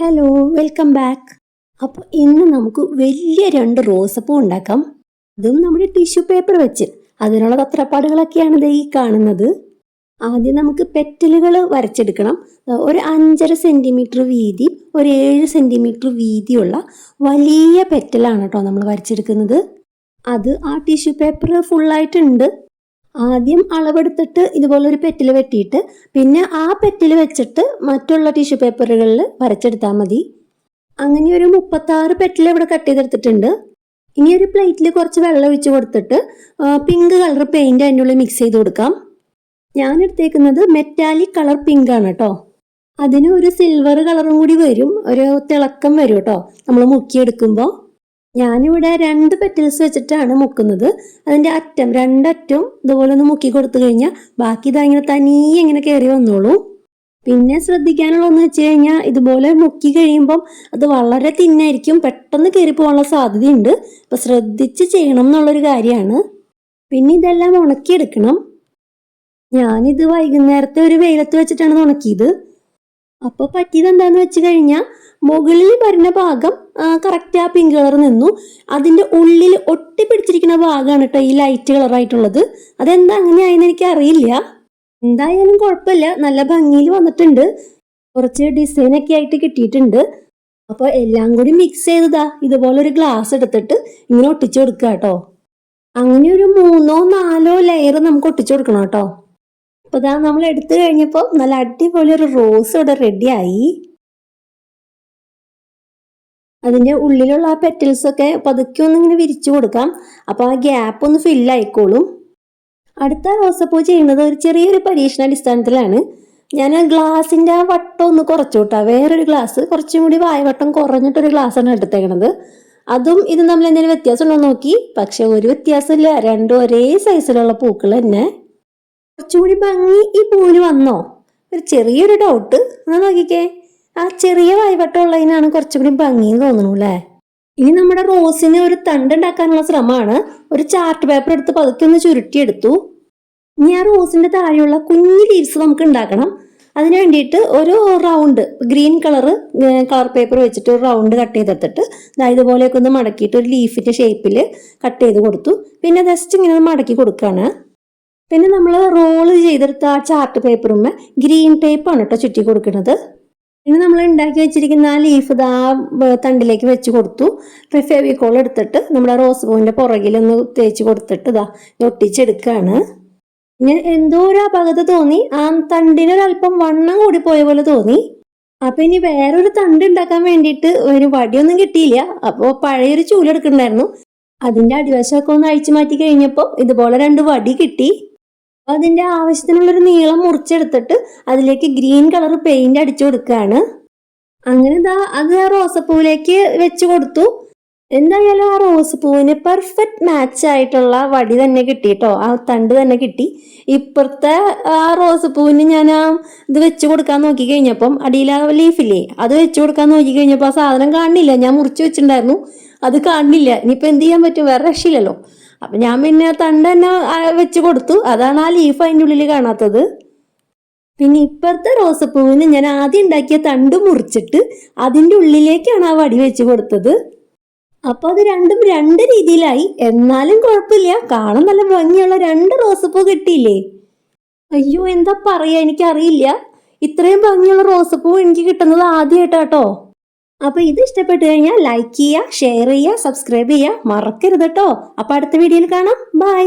Hello welcome back അപ്പോൾ ഇന്ന് നമുക്ക് വലിയ രണ്ട് റോസപ്പൂ ഉണ്ടാക്കാം. അതും നമ്മുടെ ടിഷ്യൂ പേപ്പർ വെച്ച്. അതിനുള്ള തത്രപ്പാടുകളൊക്കെയാണ് ഇത് ഈ കാണുന്നത്. ആദ്യം നമുക്ക് പെറ്റലുകൾ വരച്ചെടുക്കണം. ഒരു അഞ്ചര സെന്റിമീറ്റർ വീതി ഒരു ഏഴ് സെന്റിമീറ്റർ വീതിയുള്ള വലിയ പെറ്റലാണ് കേട്ടോ നമ്മൾ വരച്ചെടുക്കുന്നത്. അത് ആ ടിഷ്യൂ പേപ്പർ ഫുള്ളായിട്ടുണ്ട് ആദ്യം അളവെടുത്തിട്ട് ഇതുപോലൊരു പെറ്റിൽ വെട്ടിയിട്ട് പിന്നെ ആ പെറ്റിൽ വെച്ചിട്ട് മറ്റുള്ള ടിഷ്യൂ പേപ്പറുകളിൽ വരച്ചെടുത്താൽ മതി. അങ്ങനെ ഒരു മുപ്പത്താറ് പെറ്റിൽ ഇവിടെ കട്ട് ചെയ്തെടുത്തിട്ടുണ്ട്. ഇനി ഒരു പ്ലേറ്റിൽ കുറച്ച് വെള്ളം ഒഴിച്ച് കൊടുത്തിട്ട് പിങ്ക് കളർ പെയിന്റ് അതിന്റെ ഉള്ളിൽ മിക്സ് ചെയ്ത് കൊടുക്കാം. ഞാൻ എടുത്തേക്കുന്നത് മെറ്റാലിക് കളർ പിങ്ക് ആണ് കേട്ടോ അതിന് ഒരു സിൽവർ കളറും കൂടി വരും. ഒരു തിളക്കം വരും കേട്ടോ നമ്മൾ മുക്കിയെടുക്കുമ്പോൾ. ഞാനിവിടെ രണ്ട് പെറ്റൽസ് വെച്ചിട്ടാണ് മുക്കുന്നത്. അതിന്റെ അറ്റം രണ്ടറ്റവും ഇതുപോലെ ഒന്ന് മുക്കി കൊടുത്തു കഴിഞ്ഞാൽ ബാക്കി ഇതാ ഇങ്ങനെ തനിയെ ഇങ്ങനെ കയറി വന്നോളൂ. പിന്നെ ശ്രദ്ധിക്കാനുള്ളതെന്ന് വെച്ച് കഴിഞ്ഞാൽ ഇതുപോലെ മുക്കി കഴിയുമ്പം അത് വളരെ തിന്നായിരിക്കും. പെട്ടെന്ന് കയറി പോകാനുള്ള സാധ്യതയുണ്ട്. അപ്പം ശ്രദ്ധിച്ച് ചെയ്യണം എന്നുള്ളൊരു കാര്യമാണ്. പിന്നെ ഇതെല്ലാം ഉണക്കിയെടുക്കണം. ഞാനിത് വൈകുന്നേരത്തെ ഒരു വെയിലത്ത് വെച്ചിട്ടാണ് ഉണക്കിയത്. അപ്പോൾ പറ്റിയത് എന്താന്ന് വെച്ച് കഴിഞ്ഞാൽ മുകളിൽ വരുന്ന ഭാഗം കറക്റ്റ് ആ പിങ്ക് കളർ നിന്നു. അതിന്റെ ഉള്ളിൽ ഒട്ടിപ്പിടിച്ചിരിക്കുന്ന ഭാഗമാണ് കേട്ടോ ഈ ലൈറ്റ് കളറായിട്ടുള്ളത് അതെന്താ അങ്ങനെ ആയെന്ന് എനിക്ക് അറിയില്ല എന്തായാലും കുഴപ്പമില്ല. നല്ല ഭംഗിയിൽ വന്നിട്ടുണ്ട്. കുറച്ച് ഡിസൈനൊക്കെ ആയിട്ട് കിട്ടിയിട്ടുണ്ട്. അപ്പോൾ എല്ലാം കൂടി മിക്സ് ചെയ്തതാ. ഇതുപോലെ ഒരു ഗ്ലാസ് എടുത്തിട്ട് ഇങ്ങനെ ഒട്ടിച്ചു കൊടുക്കുക കേട്ടോ അങ്ങനെ ഒരു മൂന്നോ നാലോ ലെയർ നമുക്ക് ഒട്ടിച്ചു കൊടുക്കണം കേട്ടോ അപ്പോൾ ഇതാ നമ്മൾ എടുത്തു കഴിഞ്ഞപ്പോൾ നല്ല അടിപൊളി ഒരു റോസ് ഇവിടെ റെഡിയായി. അതിന്റെ ഉള്ളിലുള്ള ആ പെറ്റൽസ് ഒക്കെ പതുക്കെ ഒന്ന് ഇങ്ങനെ വിരിച്ചു കൊടുക്കാം. അപ്പോൾ ആ ഗ്യാപ്പ് ഒന്ന് ഫില്ലായിക്കോളും അടുത്ത റോസപ്പൂ ചെയ്യുന്നത് ഒരു ചെറിയൊരു പരീക്ഷണ അടിസ്ഥാനത്തിലാണ്. ഞാൻ ഗ്ലാസിന്റെ ആ വട്ടം ഒന്ന് കുറച്ചു വിട്ടാ വേറൊരു ഗ്ലാസ് കുറച്ചും കൂടി വായവട്ടം കുറഞ്ഞിട്ടൊരു ഗ്ലാസ്സാണ് എടുത്തേക്കണത്. അതും ഇതും നമ്മൾ എന്തെങ്കിലും വ്യത്യാസം ഉണ്ടോ നോക്കി. പക്ഷെ ഒരു വ്യത്യാസമില്ല. രണ്ടും ഒരേ സൈസിലുള്ള പൂക്കൾ തന്നെ. കുറച്ചുകൂടി ഭംഗി ഈ പൂവിന് വന്നോ? ഒരു ചെറിയൊരു ഡൗട്ട് എന്നാ നോക്കിക്കേ. ആ ചെറിയ വായ്പട്ടുള്ളതിനാണ് കുറച്ചുകൂടി ഭംഗി തോന്നുന്നു അല്ലേ? ഇനി നമ്മുടെ റോസിന് ഒരു തണ്ട് ഉണ്ടാക്കാനുള്ള ശ്രമമാണ്. ഒരു ചാർട്ട് പേപ്പർ എടുത്ത് പതുക്കെ ഒന്ന് ചുരുട്ടിയെടുത്തു. ഇനി ആ റോസിന്റെ താഴെയുള്ള കുഞ്ഞു ലീവ്സ് നമുക്ക് ഉണ്ടാക്കണം. അതിന് വേണ്ടിയിട്ട് ഒരു round green colour colour paper വെച്ചിട്ട് ഒരു റൗണ്ട് കട്ട് ചെയ്തെടുത്തിട്ട് ഇതുപോലെയൊക്കെ ഒന്ന് മടക്കിയിട്ട് ഒരു ലീഫിന്റെ ഷേപ്പിൽ കട്ട് ചെയ്ത് കൊടുത്തു. പിന്നെ ജസ്റ്റ് ഇങ്ങനെ മടക്കി കൊടുക്കുകയാണ് പിന്നെ നമ്മൾ റോൾ ചെയ്തെടുത്ത ആ ചാർട്ട് പേപ്പറുമ്മ ഗ്രീൻ ടേപ്പാണ് കേട്ടോ ചുറ്റി കൊടുക്കുന്നത്. പിന്നെ നമ്മൾ ഉണ്ടാക്കി വെച്ചിരിക്കുന്ന ആ ലീഫ് ഇതാ തണ്ടിലേക്ക് വെച്ച് കൊടുത്തു. ഫെവിക്കോൾ എടുത്തിട്ട് നമ്മുടെ റോസ് പൂവിന്റെ പുറകിലൊന്ന് തേച്ച് കൊടുത്തിട്ട് ഇതാ ഒട്ടിച്ചെടുക്കുകയാണ് ഞാൻ എന്തോ ഒരു അപകടം തോന്നി. ആ തണ്ടിനൊരല്പം വണ്ണം കൂടി പോയ പോലെ തോന്നി. അപ്പൊ ഇനി വേറൊരു തണ്ട് ഉണ്ടാക്കാൻ വേണ്ടിയിട്ട് ഒരു വടിയൊന്നും കിട്ടിയില്ല. അപ്പോൾ പഴയൊരു ചൂലെടുക്കണ്ടായിരുന്നു അതിന്റെ അടിവശമൊക്കെ ഒന്ന് അഴിച്ചു മാറ്റി കഴിഞ്ഞപ്പോൾ ഇതുപോലെ രണ്ട് വടി കിട്ടി. അതിന്റെ ആവശ്യത്തിനുള്ളൊരു നീളം മുറിച്ചെടുത്തിട്ട് അതിലേക്ക് ഗ്രീൻ കളർ പെയിന്റ് അടിച്ചു കൊടുക്കുകയാണ്. അങ്ങനെ ദാ അത് ആ റോസപ്പൂവിലേക്ക് വെച്ച് കൊടുത്തു. എന്തായാലും ആ റോസ് പൂവിന് പെർഫെക്റ്റ് മാച്ച് ആയിട്ടുള്ള വടി തന്നെ കിട്ടി കേട്ടോ ആ തണ്ട് തന്നെ കിട്ടി. ഇപ്പുറത്തെ ആ റോസ് റോസപ്പൂവിന് ഞാൻ ആ ഇത് വെച്ച് കൊടുക്കാൻ നോക്കി കഴിഞ്ഞപ്പം അടിയിൽ ആ ലീഫില്ലേ അത് വെച്ച് കൊടുക്കാൻ നോക്കി കഴിഞ്ഞപ്പോൾ ആ സാധനം കാണുന്നില്ല ഞാൻ മുറിച്ച് വെച്ചിട്ടുണ്ടായിരുന്നു. അത് കാണുന്നില്ല ഇനിയിപ്പോൾ എന്ത് ചെയ്യാൻ പറ്റും? വേറെ രക്ഷയില്ലല്ലോ. അപ്പം ഞാൻ പിന്നെ തണ്ട് തന്നെ വെച്ച് കൊടുത്തു. അതാണ് ആ ലീഫ് അതിന്റെ ഉള്ളിൽ കാണാത്തത്. പിന്നെ ഇപ്പുറത്തെ റോസപ്പൂവിന് ഞാൻ ആദ്യം ഉണ്ടാക്കിയ തണ്ട് മുറിച്ചിട്ട് അതിന്റെ ഉള്ളിലേക്കാണ് ആ വടി വെച്ച് കൊടുത്തത്. അപ്പൊ അത് രണ്ടും രണ്ട് രീതിയിലായി. എന്നാലും കുഴപ്പമില്ല. കാണാൻ നല്ല ഭംഗിയുള്ള രണ്ട് റോസപ്പൂ കിട്ടിയില്ലേ? അയ്യോ എന്താ പറയാ? എനിക്കറിയില്ല. ഇത്രയും ഭംഗിയുള്ള റോസപ്പൂ എനിക്ക് കിട്ടുന്നത് ആദ്യമായിട്ടാട്ടോ. അപ്പൊ ഇത് ഇഷ്ടപ്പെട്ടു കഴിഞ്ഞാൽ ലൈക്ക് ചെയ്യുക ഷെയർ ചെയ്യുക സബ്സ്ക്രൈബ് ചെയ്യുക. മറക്കരുത് കേട്ടോ അപ്പൊ അടുത്ത വീഡിയോയിൽ കാണാം. ബൈ